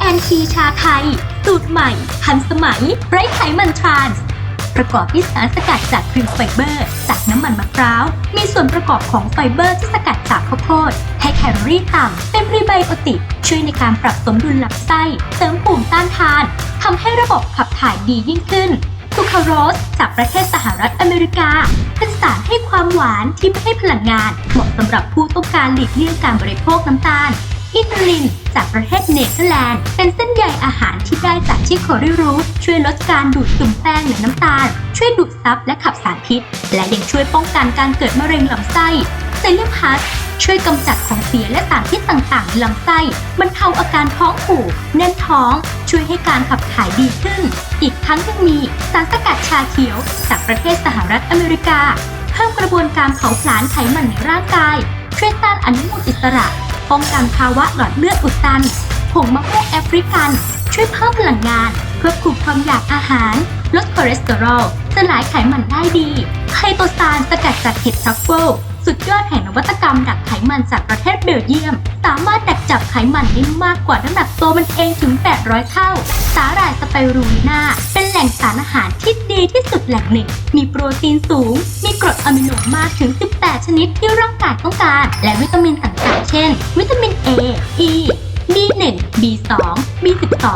แอนทีชาไทย สูตรใหม่ ทันสมัย ไร้ไขมันทรานส์ประกอบด้วยสารสกัดจากกรีนไฟเบอร์ จากน้ำมันมะพร้าว มีส่วนประกอบของไฟเบอร์ที่สกัดจากข้าวโพด ให้แคลอรี่ต่ำ เป็นพรีไบโอติก ช่วยในการปรับสมดุลลำไส้ เสริมภูมิต้านทาน ทำให้ระบบขับถ่ายดียิ่งขึ้นซูคราโรสจากประเทศสหรัฐอเมริกา เป็นสารให้ความหวานที่ไม่ให้พลังงาน เหมาะสำหรับผู้ต้องการหลีกเลี่ยงการบริโภคน้ำตาล อิตาลินจากประเทศเนเธอร์แลนด์ เป็นเส้นใยอาหารที่ได้จากชิโคริรูทช่วยลดการดูดซึมแป้งและน้ำตาล ช่วยดูดซับและขับสารพิษ และยังช่วยป้องกันการเกิดมะเร็งลำไส้เซเลมพัสช่วยกำจัดของเสียและสารพิษต่างๆในลำไส้บรรเทาอาการท้องผูกแน่นท้อง ช่วยให้การขับถ่ายดีขึ้น อีกทั้งยังมีสารสกัดชาเขียว จากประเทศสหรัฐอเมริกา เพิ่มกระบวนการเผาผลาญไขมันในร่างกาย ช่วยต้านอนุมูลอิสระ ป้องกันภาวะหลอดเลือดอุดตัน ผงมะม่วงแอฟริกัน ช่วยเพิ่มพลังงาน ควบคุมความอยากอาหาร ลดคอเลสเตอรอลสลายไขมันได้ดีไคโตซานสกัดจากเห็ดทรัฟเฟิลสุดยอดแห่งนวัตกรรมดักไขมันจากประเทศเบลเยียม สามารถดักจับไขมันได้มากกว่าน้ำหนักตัวมันเองถึง 800 เท่า สาหร่ายสไปรูลิน่าเป็นแหล่งสารอาหารที่ ดีที่สุดแหล่งหนึ่ง มีโปรตีนสูง มีกรดอะมิโนมากถึง 18 ชนิดที่ร่างกายต้องการ และวิตามินต่างๆ เช่น วิตามิน A E B1 B2 B12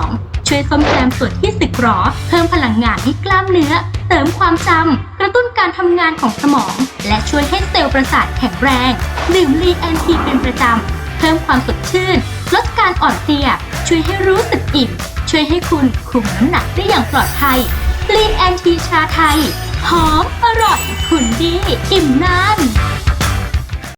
ช่วยซ่อมแซมส่วนที่สึกหรอ เพิ่มพลังงานให้กล้ามเนื้อ เสริมความจำ กระตุ้นการทำงานของสมอง และช่วยให้เซลล์ประสาทแข็งแรง ดื่มลีแอนทีเป็นประจำ เพิ่มความสดชื่น ลดการอ่อนเพลีย ช่วยให้รู้สึกอิ่ม ช่วยให้คุณคุมน้ำหนักได้อย่างปลอดภัย ลีแอนทีชาไทย หอมอร่อยคุณดี อิ่มนาน